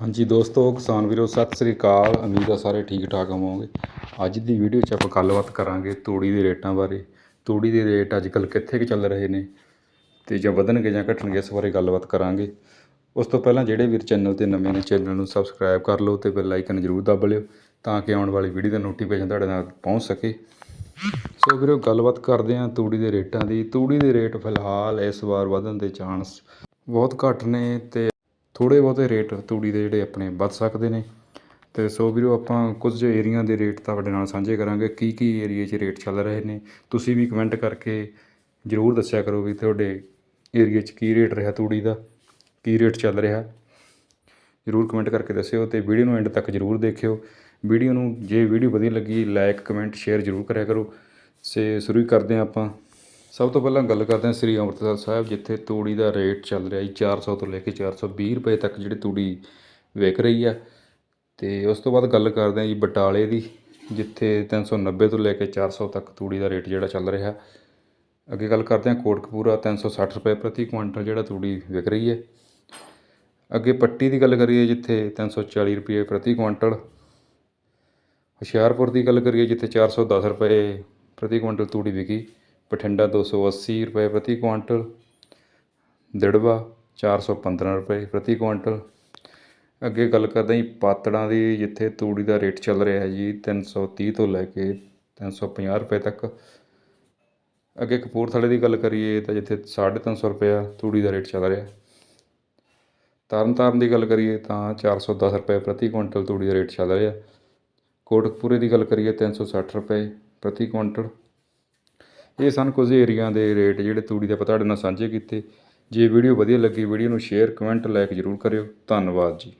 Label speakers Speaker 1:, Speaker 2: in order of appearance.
Speaker 1: ਹਾਂਜੀ ਦੋਸਤੋ, ਕਿਸਾਨ ਵੀਰੋ, ਸਤਿ ਸ੍ਰੀ ਅਕਾਲ। ਉਮੀਦ ਆ ਸਾਰੇ ਠੀਕ ਠਾਕ ਹੋਵੋਗੇ। ਅੱਜ ਦੀ ਵੀਡੀਓ 'ਚ ਆਪਾਂ ਗੱਲਬਾਤ ਕਰਾਂਗੇ ਤੂੜੀ ਦੇ ਰੇਟਾਂ ਬਾਰੇ। ਤੂੜੀ ਦੇ ਰੇਟ ਅੱਜ ਕੱਲ੍ਹ ਕਿੱਥੇ ਕੁ ਚੱਲ ਰਹੇ ਨੇ ਤੇ ਜਾਂ ਵਧਣਗੇ ਜਾਂ ਘਟਣਗੇ, ਇਸ ਬਾਰੇ ਗੱਲਬਾਤ ਕਰਾਂਗੇ। ਉਸ ਤੋਂ ਪਹਿਲਾਂ ਜਿਹੜੇ ਵੀਰ ਚੈਨਲ ਤੇ ਨਵੇਂ ਨੇ, ਚੈਨਲ ਨੂੰ ਸਬਸਕ੍ਰਾਈਬ ਕਰ ਲਓ ਤੇ ਬੈਲ ਆਈਕਨ ਜ਼ਰੂਰ ਦਬ ਲਿਓ ਤਾਂ ਕਿ ਆਉਣ ਵਾਲੀ ਵੀਡੀਓ ਦਾ ਨੋਟੀਫਿਕੇਸ਼ਨ ਤੁਹਾਡੇ ਨਾਲ ਪਹੁੰਚ ਸਕੇ। ਸੋ ਵੀਰੋ, ਗੱਲਬਾਤ ਕਰਦੇ ਹਾਂ ਤੂੜੀ ਦੇ ਰੇਟਾਂ ਦੀ। ਤੂੜੀ ਦੇ ਰੇਟ ਫਿਲਹਾਲ ਇਸ ਵਾਰ ਵਧਣ ਦੇ ਚਾਂਸ ਬਹੁਤ ਘੱਟ ਨੇ ਤੇ ਥੋੜ੍ਹੇ ਬਹੁਤੇ ਰੇਟ ਤੂੜੀ ਦੇ ਜਿਹੜੇ ਆਪਣੇ ਵੱਧ ਸਕਦੇ ਨੇ। ਅਤੇ ਸੋ ਵੀਰੋ, ਆਪਾਂ ਕੁਝ ਏਰੀਆ ਦੇ ਰੇਟ ਤੁਹਾਡੇ ਨਾਲ ਸਾਂਝੇ ਕਰਾਂਗੇ। ਕੀ ਕੀ ਏਰੀਏ 'ਚ ਰੇਟ ਚੱਲ ਰਹੇ ਨੇ? ਤੁਸੀਂ ਵੀ ਕਮੈਂਟ ਕਰਕੇ ਜ਼ਰੂਰ ਦੱਸਿਆ ਕਰੋ ਵੀ ਤੁਹਾਡੇ ਏਰੀਏ 'ਚ ਕੀ ਰੇਟ ਰਿਹਾ ਤੂੜੀ ਦਾ, ਕੀ ਰੇਟ ਚੱਲ ਰਿਹਾ। ਜ਼ਰੂਰ ਕਮੈਂਟ ਕਰਕੇ ਦੱਸਿਓ ਤੇ ਵੀਡੀਓ ਨੂੰ ਐਂਡ ਤੱਕ ਜ਼ਰੂਰ ਦੇਖਿਓ। ਵੀਡੀਓ ਨੂੰ ਜੇ ਵੀਡੀਓ ਵਧੀਆ ਲੱਗੀ, ਲਾਈਕ, ਕਮੈਂਟ, ਸ਼ੇਅਰ ਜ਼ਰੂਰ ਕਰਿਆ ਕਰੋ। ਸੇ, ਸ਼ੁਰੂ ਹੀ ਕਰਦੇ ਹਾਂ ਆਪਾਂ। ਸਭ ਤੋਂ ਪਹਿਲਾਂ ਗੱਲ ਕਰਦੇ ਹਾਂ ਸ੍ਰੀ ਅੰਮ੍ਰਿਤਸਰ ਸਾਹਿਬ, ਜਿੱਥੇ ਤੂੜੀ ਦਾ ਰੇਟ ਚੱਲ ਰਿਹਾ ਜੀ 400 ਤੋਂ ਲੈ ਕੇ 420 ਰੁਪਏ ਤੱਕ ਜਿਹੜੀ ਤੂੜੀ ਵਿਕ ਰਹੀ ਆ। ਤੇ ਉਸ ਤੋਂ ਬਾਅਦ ਗੱਲ ਕਰਦੇ ਹਾਂ ਜੀ ਬਟਾਲੇ ਦੀ, ਜਿੱਥੇ 390 ਤੋਂ ਲੈ ਕੇ 400 ਤੱਕ ਤੂੜੀ ਦਾ ਰੇਟ ਜਿਹੜਾ ਚੱਲ ਰਿਹਾ। ਅੱਗੇ ਗੱਲ ਕਰਦੇ ਹਾਂ ਕੋਟਕਪੂਰਾ 360 ਰੁਪਏ ਪ੍ਰਤੀ ਕੁਇੰਟਲ ਜਿਹੜਾ ਤੂੜੀ ਵਿਕ ਰਹੀ ਹੈ। ਅੱਗੇ ਪੱਟੀ ਦੀ ਗੱਲ ਕਰੀਏ ਜਿੱਥੇ 340 ਰੁਪਏ ਪ੍ਰਤੀ ਕੁਇੰਟਲ। ਹੁਸ਼ਿਆਰਪੁਰ ਦੀ ਗੱਲ ਕਰੀਏ ਜਿੱਥੇ 410 ਰੁਪਏ ਪ੍ਰਤੀ ਕੁਇੰਟਲ ਤੂੜੀ ਵਿਕੀ। ਬਠਿੰਡਾ 280 ਰੁਪਏ ਪ੍ਰਤੀ ਕੁਇੰਟਲ ਦਿੜਵਾ 415 ਰੁਪਏ ਪ੍ਰਤੀ ਕੁਇੰਟਲ ਅੱਗੇ ਗੱਲ ਕਰਦੇ ਹਾਂ ਜੀ ਪਾਤੜਾਂ ਦੀ, ਜਿੱਥੇ ਤੂੜੀ ਦਾ ਰੇਟ ਚੱਲ ਰਿਹਾ ਹੈ ਜੀ 330 ਤੋਂ ਲੈ ਕੇ 350 ਰੁਪਏ ਤੱਕ। ਅੱਗੇ ਕਪੂਰਥਲੇ ਦੀ ਗੱਲ ਕਰੀਏ ਤਾਂ ਜਿੱਥੇ 350 ਰੁਪਇਆ ਤੂੜੀ ਦਾ ਰੇਟ ਚੱਲ ਰਿਹਾ। ਤਰਨਤਾਰਨ ਦੀ ਗੱਲ ਕਰੀਏ ਤਾਂ 410 ਰੁਪਏ ਪ੍ਰਤੀ ਕੁਇੰਟਲ ਤੂੜੀ ਦਾ ਰੇਟ ਚੱਲ ਰਿਹਾ। ਕੋਟਕਪੂਰੇ ਦੀ ਗੱਲ ਕਰੀਏ 360 ਰੁਪਏ ਪ੍ਰਤੀ ਕੁਇੰਟਲ ਇਹ ਸਨ ਕੁਝ ਏਰੀਆ ਦੇ ਰੇਟ ਜਿਹੜੇ ਤੂੜੀ ਦੇ ਪਤਾੜੇ ਨਾਲ ਸਾਂਝੇ ਕੀਤੇ। ਜੇ ਵੀਡੀਓ ਵਧੀਆ ਲੱਗੀ, ਵੀਡੀਓ ਨੂੰ ਸ਼ੇਅਰ ਕਮੈਂਟ ਲਾਈਕ ਜ਼ਰੂਰ ਕਰਿਓ। ਧੰਨਵਾਦ ਜੀ।